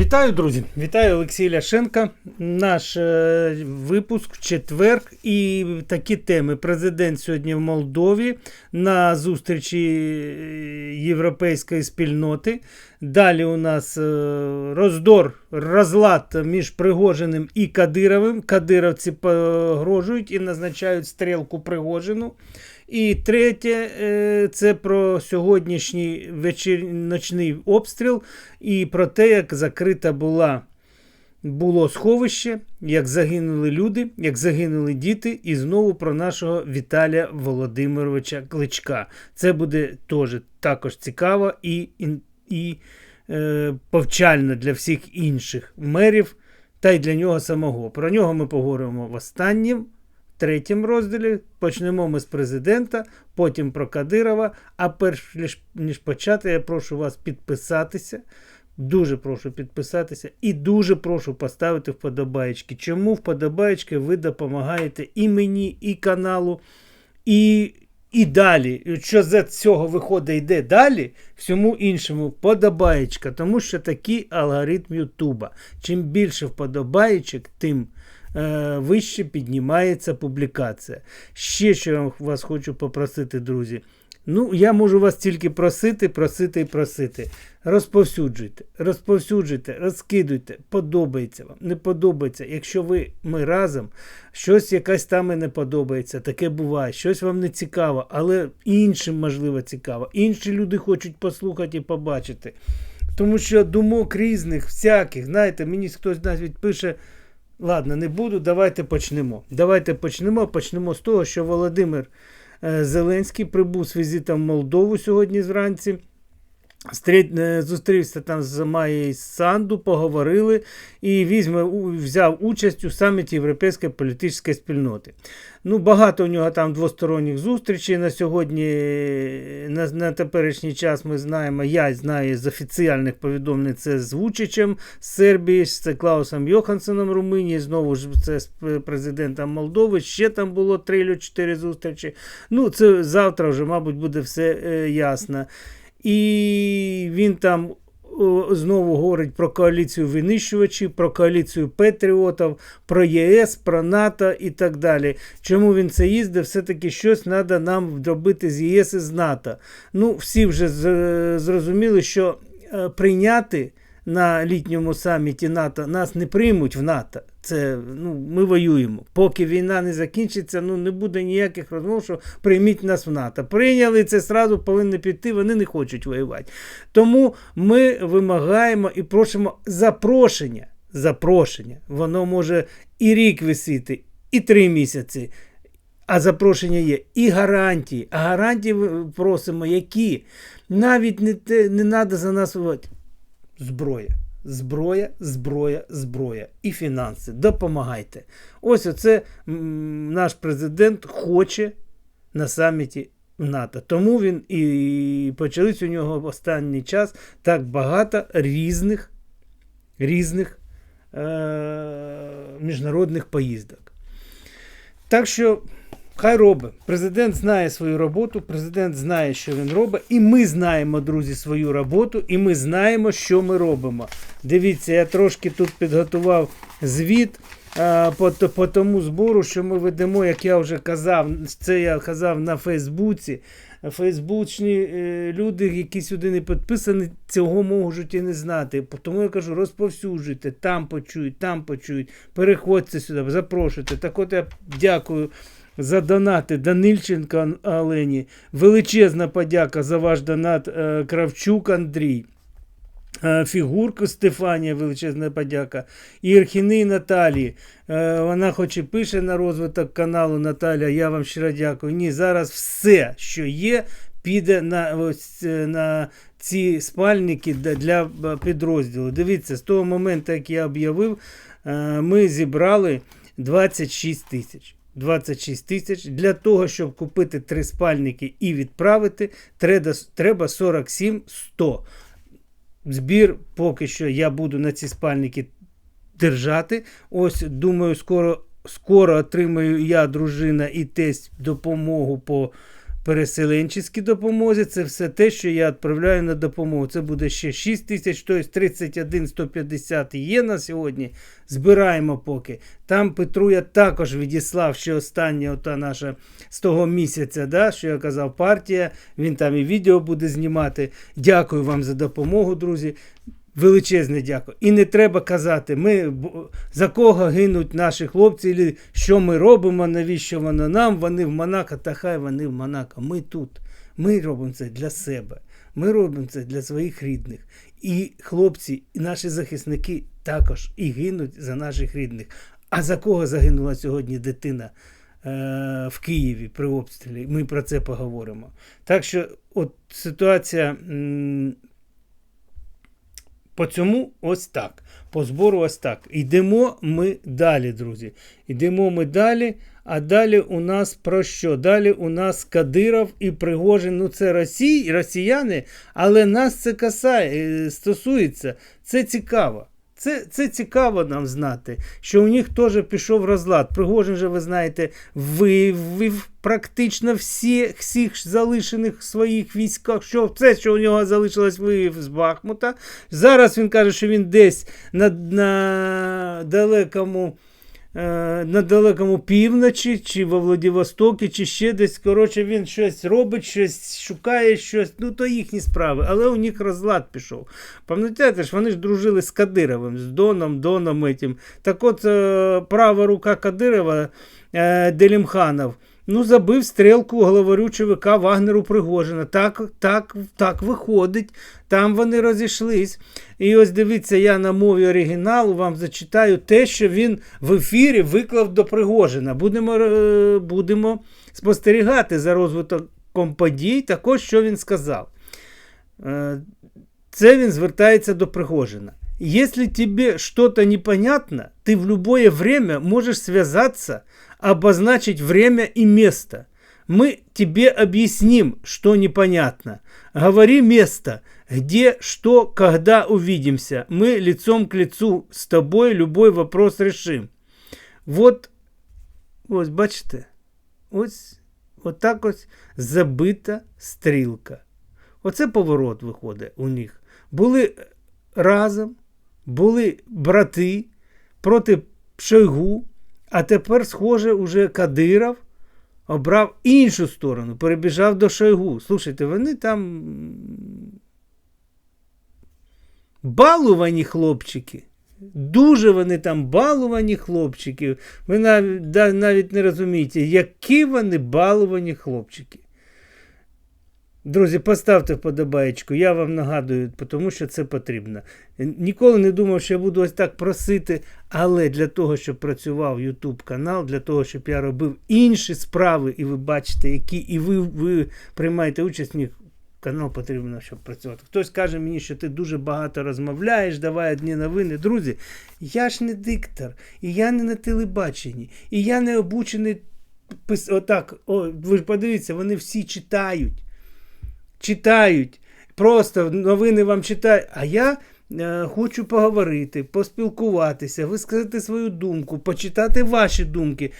Вітаю, друзі! Вітаю Олексій Ляшенка. Наш е, випуск в четвер. І такі теми. Президент сьогодні в Молдові на зустрічі е, європейської спільноти. Далі у нас е, роздор, розлад між Пригожиним і Кадировим. Кадировці погрожують і назначають стрілку Пригожину. І третє, е, це про сьогоднішній вечір... ночний обстріл і про те, як закрита була. Було сховище, як загинули люди, як загинули діти, і знову про нашого Віталія Володимировича Кличка. Це буде теж також цікаво і і е, повчально для всіх інших мерів, та й для нього самого. Про нього ми поговоримо в останнім третьому розділі. Почнемо ми з президента, потім про Кадирова. А перш ніж почати, я прошу вас підписатися. Дуже прошу підписатися і дуже прошу поставити вподобаєчки. Чому вподобаєчки ви допомагаєте і мені, і каналу, і і далі. Що з цього виходить, йде далі, всьому іншому вподобаєчка. Тому що такий алгоритм Ютуба. Чим більше вподобаєчок, тим вище піднімається публікація. Ще що я вас хочу попросити, друзі. Ну, я можу вас тільки просити, просити і просити. Розповсюджуйте, розповсюджуйте, розкидуйте, подобається вам, не подобається. Якщо ви ми разом, щось якась там і не подобається, таке буває, щось вам не цікаво, але іншим, можливо, цікаво. Інші люди хочуть послухати і побачити. Тому що думок різних, всяких, знаєте, мені хтось навіть пише. Ладно, не буду. Давайте почнемо. Давайте почнемо. Почнемо з того, що Володимир е, Зеленський прибув з візитом в Молдову сьогодні зранці. Е, зустрівся там з Майєю Санду, поговорили і візьме, взяв участь у саміті Європейської політичної спільноти. Ну, Багато у нього там двосторонніх зустрічей. На сьогодні, на на теперішній час ми знаємо, я знаю з офіціальних повідомлень це з Вучичем з Сербії, з Клаусом Йохансеном Румунії, знову ж це з президентом Молдови. Ще там було 3-4 зустрічі. Ну, це завтра вже, мабуть, буде все е, ясно. І він там знову говорить про коаліцію винищувачів, про коаліцію Петріотів, про ЄС, про НАТО і так далі. Чому він це їздить? Все-таки щось треба нам робити з ЄС і з НАТО. Ну, всі вже зрозуміли, що е, прийняти на літньому саміті НАТО нас не приймуть в НАТО. Це ну, Ми воюємо. Поки війна не закінчиться, ну не буде ніяких розмов, що прийміть нас в НАТО. Прийняли це зразу повинні піти, вони не хочуть воювати. Тому ми вимагаємо і просимо запрошення. Запрошення. Воно може і рік висіти, і три місяці. А запрошення є і гарантії. А гарантії просимо, які навіть не те не треба за нас воювати зброя. Зброя, зброя, зброя і фінанси. Допомагайте. Ось оце наш президент хоче на саміті НАТО. Тому він і почались у нього в останній час так багато різних різних е- міжнародних поїздок. Так що. Хай робить. Президент знає свою роботу, президент знає, що він робить, і ми знаємо, друзі, свою роботу, і ми знаємо, що ми робимо. Дивіться, я трошки тут підготував звіт а, по, по тому збору, що ми ведемо, як я вже казав, це я казав на Фейсбуці. Фейсбучні е, люди, які сюди не підписані, цього можуть і не знати. Тому я кажу, розповсюджуйте, там почують, там почують, переходьте сюди, запрошуйте. Так от я дякую за донати Данильченка Олені. Величезна подяка за ваш донат е, Кравчук Андрій. Е, фігурку Стефанія, величезна подяка. Ірхіни Наталії. Е, вона хоч і пише на розвиток каналу Наталя, я вам щиро дякую. Ні, зараз все, що є, піде на ось, на ці спальники для підрозділу. Дивіться, з того моменту, як я об'явив, ми зібрали 26 тисяч. 26 тисяч. Для того, щоб купити три спальники і відправити, треба 47 100. Збір, поки що я буду на ці спальники держати. Ось, думаю, скоро скоро отримаю я, дружина і тесть допомогу по переселенчеській допомозі. Це все те, що я відправляю на допомогу. Це буде ще 6 тисяч, тобто 31 150 є на сьогодні. Збираємо поки. Там Петру я також відіслав ще останнє ота наша з того місяця, да, що я казав, партія. Він там і відео буде знімати. Дякую вам за допомогу, друзі. Величезне дякую. І не треба казати, ми за кого гинуть наші хлопці, і що ми робимо, навіщо воно нам, вони в Монако, та хай вони в Монако. Ми тут. Ми робимо це для себе. Ми робимо це для своїх рідних. І хлопці, і наші захисники також і гинуть за наших рідних. А за кого загинула сьогодні дитина е, в Києві при обстрілі? Ми про це поговоримо. Так що, от ситуація. м, по цьому ось так. По збору ось так. Йдемо ми далі, друзі. Йдемо ми далі. А далі у нас про що? Далі у нас Кадиров і Пригожин. Ну, це Росії, росіяни, але нас це касає, е, стосується. Це цікаво. Це, це цікаво нам знати, що у них теж пішов розлад. Пригожин же, ви знаєте, вивів практично всі, всіх залишених своїх військах. Що все, що у нього залишилось, вивів з Бахмута. Зараз він каже, що він десь на, на далекому. Е, На далекому півночі, чи во Владивостокі, чи ще десь. Коротше, він щось робить, щось шукає, щось. Ну, то їхні справи. Але у них розлад пішов. Пам'ятаєте ж, вони ж дружили з Кадировим, з Доном, Доном этим. Так от е, права рука Кадирова е, Делімханов. Ну, забив стрілку главарю ЧВК Вагнеру Пригожина. Так, так, так виходить. Там вони розійшлись. І ось дивіться, я на мові оригіналу вам зачитаю те, що він в ефірі виклав до Пригожина. Будемо, е, будемо спостерігати за розвитком подій. Також що він сказав. Е, Це він звертається до Пригожина. Если тебе что-то непонятно, ты в любое время можешь связаться, обозначить время и место. Мы тебе объясним, что непонятно. Говори место, где, что, когда увидимся. Мы лицом к лицу с тобой любой вопрос решим. Вот, ось бачите, ось отак ось забита стрілка. Оце поворот виходить у них. Були разом, були брати проти Шойгу, а тепер, схоже, уже Кадиров обрав іншу сторону, перебіжав до Шойгу. Слушайте, вони там балувані хлопчики. Дуже вони там балувані хлопчики. Ви навіть, навіть не розумієте, які вони балувані хлопчики. Друзі, поставте вподобаєчку, я вам нагадую, тому що це потрібно. Ніколи не думав, що я буду ось так просити, але для того, щоб працював YouTube канал, для того, щоб я робив інші справи, і ви бачите, які, і ви, ви приймаєте участь в них, канал потрібно, щоб працювати. Хтось каже мені, що ти дуже багато розмовляєш, давай одні новини. Друзі, я ж не диктор, і я не на телебаченні, і я не обучений отак. О, ви ж подивіться, вони всі читають читають, просто новини вам читають. А я е, хочу поговорити, поспілкуватися, висказати свою думку, почитати ваші думки.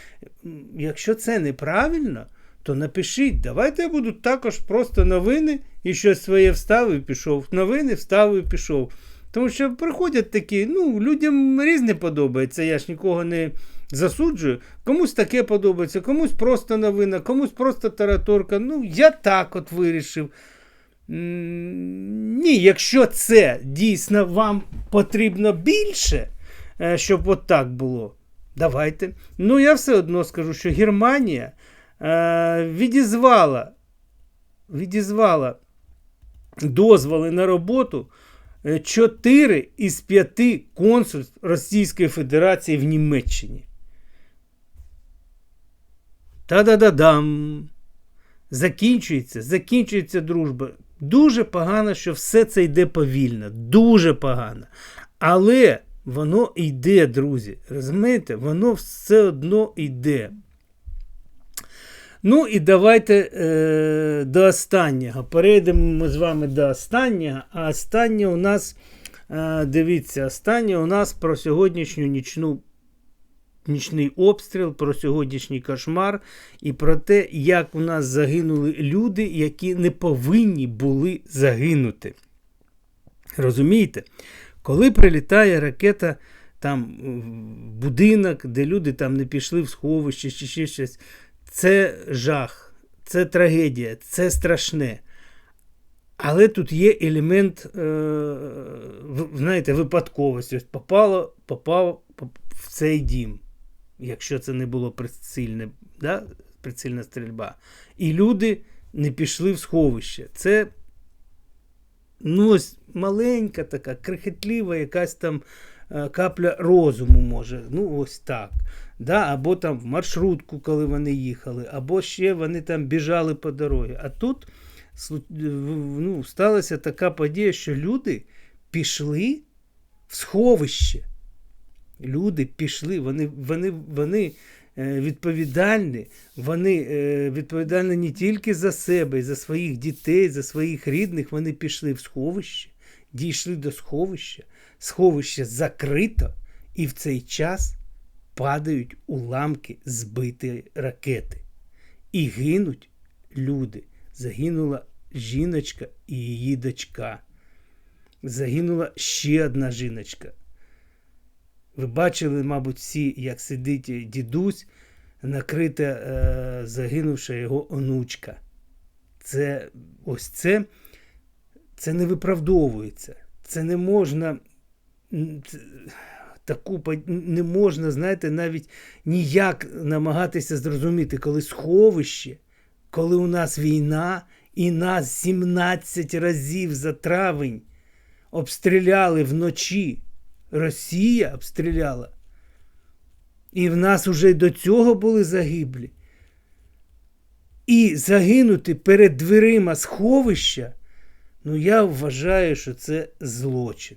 Якщо це неправильно, то напишіть. Давайте я буду також просто новини і щось своє вставив і пішов. Новини вставив і пішов. Тому що приходять такі, ну, людям різне подобається, я ж нікого не засуджую. Комусь таке подобається, комусь просто новина, комусь просто тараторка. Ну, я так от вирішив. Ні, якщо це дійсно вам потрібно більше, е, щоб от так було, давайте. Ну, я все одно скажу, що Германія е, відізвала, відізвала дозволи на роботу 4 із 5 консульств Російської Федерації в Німеччині. Та-да-да-дам! Закінчується, закінчується дружба. Дуже погано, що все це йде повільно. Дуже погано. Але воно йде, друзі. Розумієте? Воно все одно йде. Ну і давайте е, до останнього. Перейдемо ми з вами до останнього. А останнє у нас, е, дивіться, останнє у нас про сьогоднішню нічну нічний обстріл, про сьогоднішній кошмар і про те, як у нас загинули люди, які не повинні були загинути. Розумієте? Коли прилітає ракета там в будинок, де люди там не пішли в сховище чи ще щось, це жах, це трагедія, це страшне. Але тут є елемент, е, знаєте, випадковості. Ось попало, попав в цей дім, якщо це не було прицільне, да? прицільна стрільба. І люди не пішли в сховище. Це ну, ось маленька така, крихітлива якась там е, капля розуму може. Ну, ось так. Да? Або там в маршрутку, коли вони їхали, або ще вони там біжали по дорозі. А тут ну, сталася така подія, що люди пішли в сховище. Люди пішли, вони, вони, вони е, відповідальні, вони е, відповідальні не тільки за себе, за своїх дітей, за своїх рідних. Вони пішли в сховище, дійшли до сховища, сховище закрито, і в цей час падають уламки збитої ракети. І гинуть люди. Загинула жіночка і її дочка. Загинула ще одна жіночка. Ви бачили, мабуть, всі, як сидить дідусь, накрита е, загинувша його онучка. Це ось це, це не виправдовується. Це не можна. Таку не можна, знаєте, навіть ніяк намагатися зрозуміти, коли сховище, коли у нас війна, і нас 17 разів за травень обстріляли вночі. Росія обстріляла. І в нас уже до цього були загиблі. І загинути перед дверима сховища, ну я вважаю, що це злочин.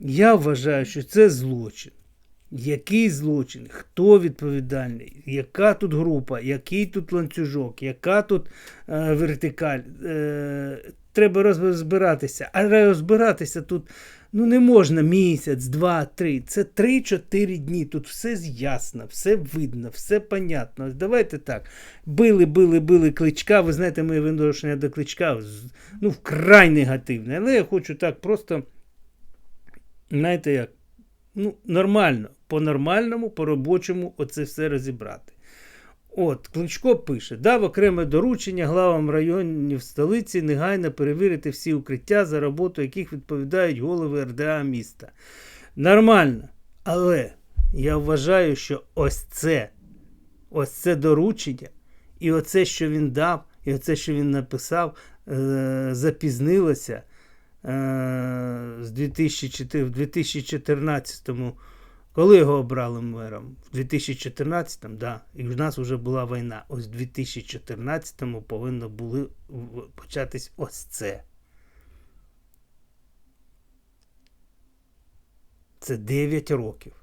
Я вважаю, що це злочин. Який злочин? Хто відповідальний? Яка тут група, який тут ланцюжок, яка тут е, вертикаль? Е, треба розбиратися. А розбиратися тут ну, не можна місяць, два, три. Це три-чотири дні. Тут все ясно, все видно, все понятно. Давайте так. Били, били, били кличка. Ви знаєте, моє відношення до кличка ну, вкрай негативне. Але я хочу так просто, знаєте як, ну, нормально, по-нормальному, по-робочому оце все розібрати. От, Кличко пише: дав окреме доручення главам районів столиці негайно перевірити всі укриття, за роботу яких відповідають голови РДА міста. Нормально. Але я вважаю, що ось це, ось це доручення, і оце, що він дав, і оце, що він написав, е- запізнилося з 2004, в 2014 коли його обрали мером? В 2014-му, да. І в нас вже була війна. Ось в 2014-му повинно було початись ось це. Це 9 років.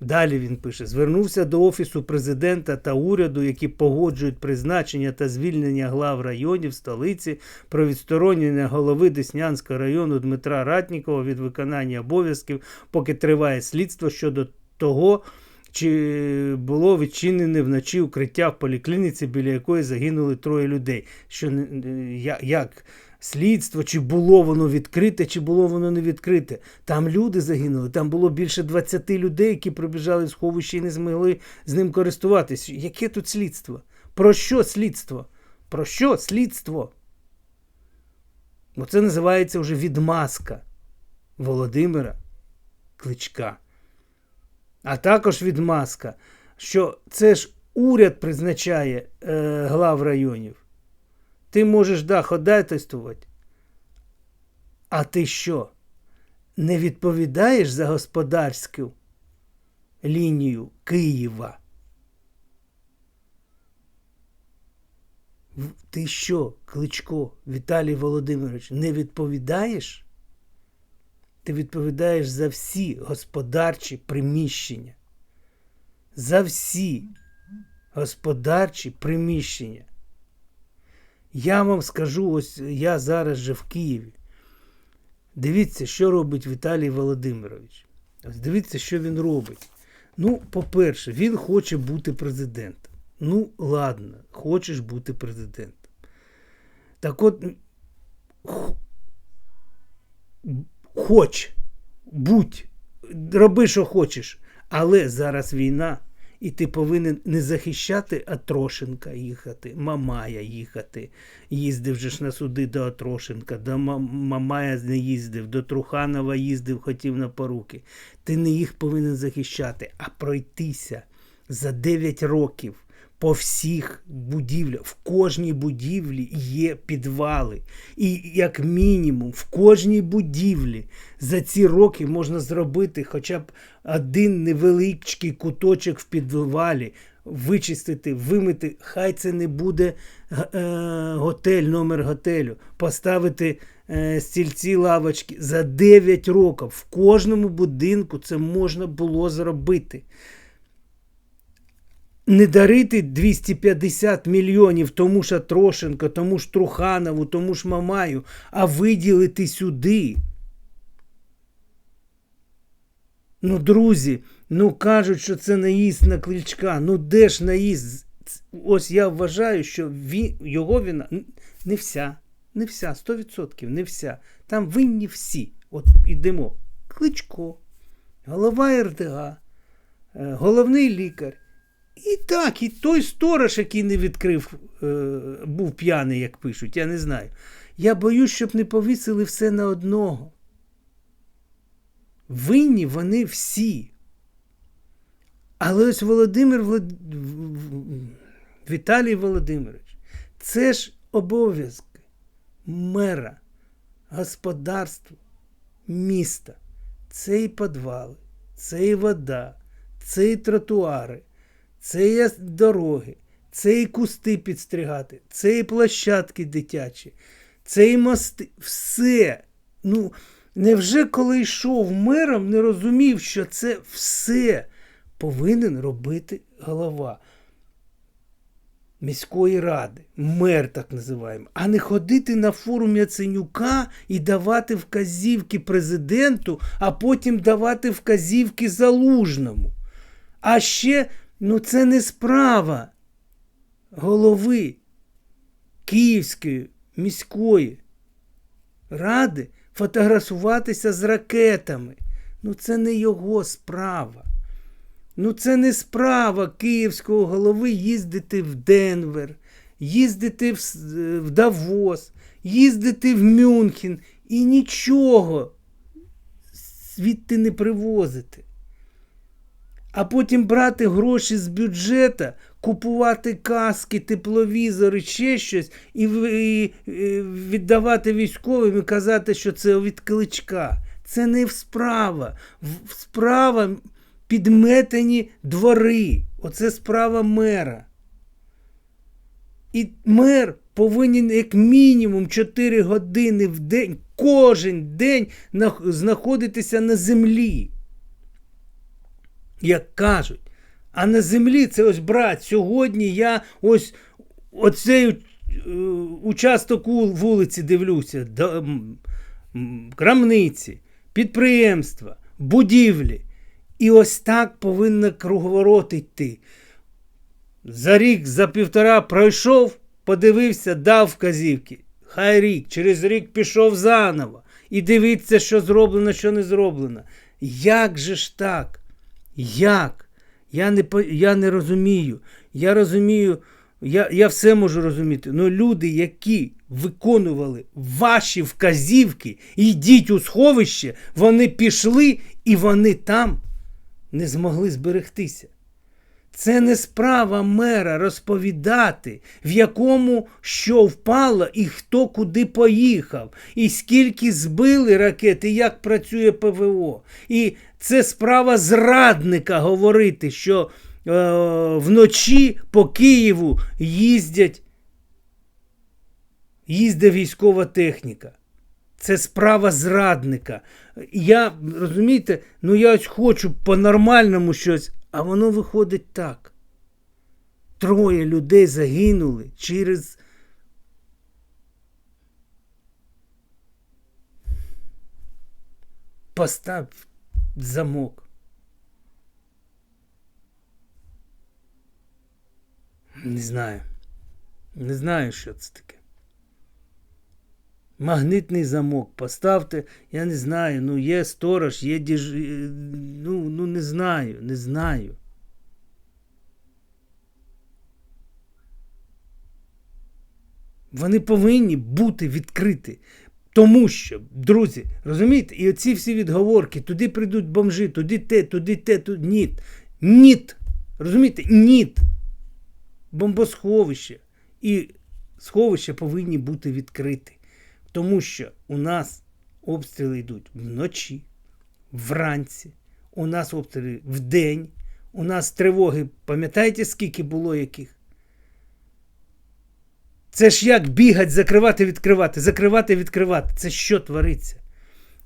Далі він пише: звернувся до Офісу президента та уряду, які погоджують призначення та звільнення глав районів столиці про відсторонення голови Деснянського району Дмитра Ратнікова від виконання обов'язків, поки триває слідство щодо того, чи було відчинене вночі укриття в поліклініці, біля якої загинули троє людей. Що як слідство, чи було воно відкрите, чи було воно не відкрите. Там люди загинули, там було більше 20 людей, які пробіжали в сховище і не змогли з ним користуватись. Яке тут слідство? Про що слідство? Про що слідство? Оце називається вже відмазка Володимира Кличка. А також відмазка, що це ж уряд призначає е, глав районів. Ти можеш да, ходатайствувати. А ти що? Не відповідаєш за господарську лінію Києва? Ти що, Кличко, Віталій Володимирович, не відповідаєш? Ти відповідаєш за всі господарчі приміщення. За всі господарчі приміщення. Я вам скажу, ось я зараз же в Києві. Дивіться, що робить Віталій Володимирович. Ось дивіться, що він робить. Ну, по-перше, він хоче бути президентом. Ну, ладно, хочеш бути президентом. Так от, хоч, будь, роби, що хочеш. Але зараз війна, і ти повинен не захищати Атрошенка їхати, Мамая їхати. Їздив же ж на суди до Атрошенка, до Мамая не їздив, до Труханова їздив, хотів на поруки. Ти не їх повинен захищати, а пройтися за 9 років по всіх будівлях. В кожній будівлі є підвали. І як мінімум в кожній будівлі за ці роки можна зробити хоча б один невеличкий куточок в підвалі, вичистити, вимити. Хай це не буде е, готель, номер готелю, поставити е, стільці, лавочки за 9 років. В кожному будинку це можна було зробити не дарити 250 мільйонів тому ж Трошенко, тому ж Труханову, тому ж Мамаю, а виділити сюди. Ну, друзі, ну кажуть, що це наїзд на кличка. Ну де ж наїзд? Ось я вважаю, що він, його вина не вся, не вся, 100%, не вся. Там винні всі. От ідемо. Кличко, голова РДА, е, головний лікар. І так, і той сторож, який не відкрив, е, був п'яний, як пишуть, я не знаю. Я боюсь, щоб не повісили все на одного. Винні вони всі. Але ось Володимир Влад... Віталій Володимирович, це ж обов'язки мера, господарства, міста. Це і підвали, це і вода, це і тротуари, це і дороги, це і кусти підстригати, це і площадки дитячі, це і мости. Все. Ну, невже коли йшов мером, не розумів, що це все повинен робити голова міської ради, мер так називаємо, а не ходити на форум Яценюка і давати вказівки президенту, а потім давати вказівки залужному. А ще, ну це не справа голови Київської міської ради фотографуватися з ракетами. Ну це не його справа. Ну, це не справа київського голови їздити в Денвер, їздити в, е, Давос, їздити в Мюнхен і нічого звідти не привозити. А потім брати гроші з бюджета, купувати каски, тепловізори, ще щось, і, віддавати військовим і казати, що це від кличка. Це не справа. Справа підметені двори. Оце справа мера. І мер повинен як мінімум 4 години в день, кожен день знаходитися на землі. Як кажуть. А на землі це ось брат. Сьогодні я ось оцей е, участок вулиці дивлюся, крамниці, підприємства, будівлі. І ось так повинно круговорот йти. За рік, за півтора пройшов, подивився, дав вказівки. Хай рік, через рік пішов заново. І дивіться, що зроблено, що не зроблено. Як же ж так? Як? Я не, я не розумію. Я розумію, я, я все можу розуміти. але люди, які виконували ваші вказівки, йдіть у сховище, вони пішли і вони там не змогли зберегтися. Це не справа мера розповідати, в якому що впало і хто куди поїхав, і скільки збили ракети, як працює ПВО. І це справа зрадника говорити, що е, вночі по Києву їздять, їздить військова техніка. Це справа зрадника. Я розумієте, ну я ось хочу по-нормальному щось, а воно виходить так. Троє людей загинули через. Постав замок. Не знаю. Не знаю, що це таке. Магнитний замок поставте, я не знаю, ну є сторож, є діж... е, Ну, ну не знаю, не знаю. Вони повинні бути відкриті. Тому що, друзі, розумієте, і оці всі відговорки, туди прийдуть бомжи, туди те, туди те, туди ніт. Ніт. Розумієте? Ніт. Бомбосховище. І сховища повинні бути відкриті. Тому що у нас обстріли йдуть вночі, вранці, у нас обстріли вдень, у нас тривоги, пам'ятаєте, скільки було яких? Це ж як бігать, закривати, відкривати, закривати, відкривати. Це що твориться?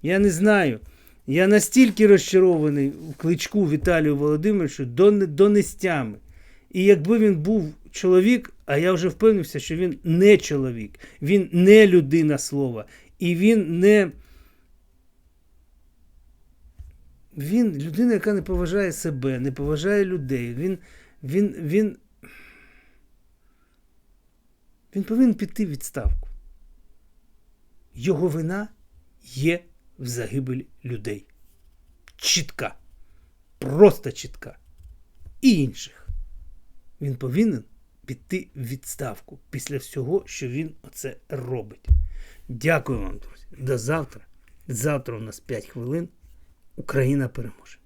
Я не знаю. Я настільки розчарований в кличку Віталію Володимировичу до, до нестями. І якби він був чоловік, а я вже впевнився, що він не чоловік, він не людина слова. І він не. Він людина, яка не поважає себе, не поважає людей. Він, він, він, він повинен піти в відставку. Його вина є в загибелі людей. Чітка. Просто чітка. І інших. Він повинен піти в відставку після всього, що він оце робить. Дякую вам, друзі. До завтра. Завтра у нас 5 хвилин. Україна переможе.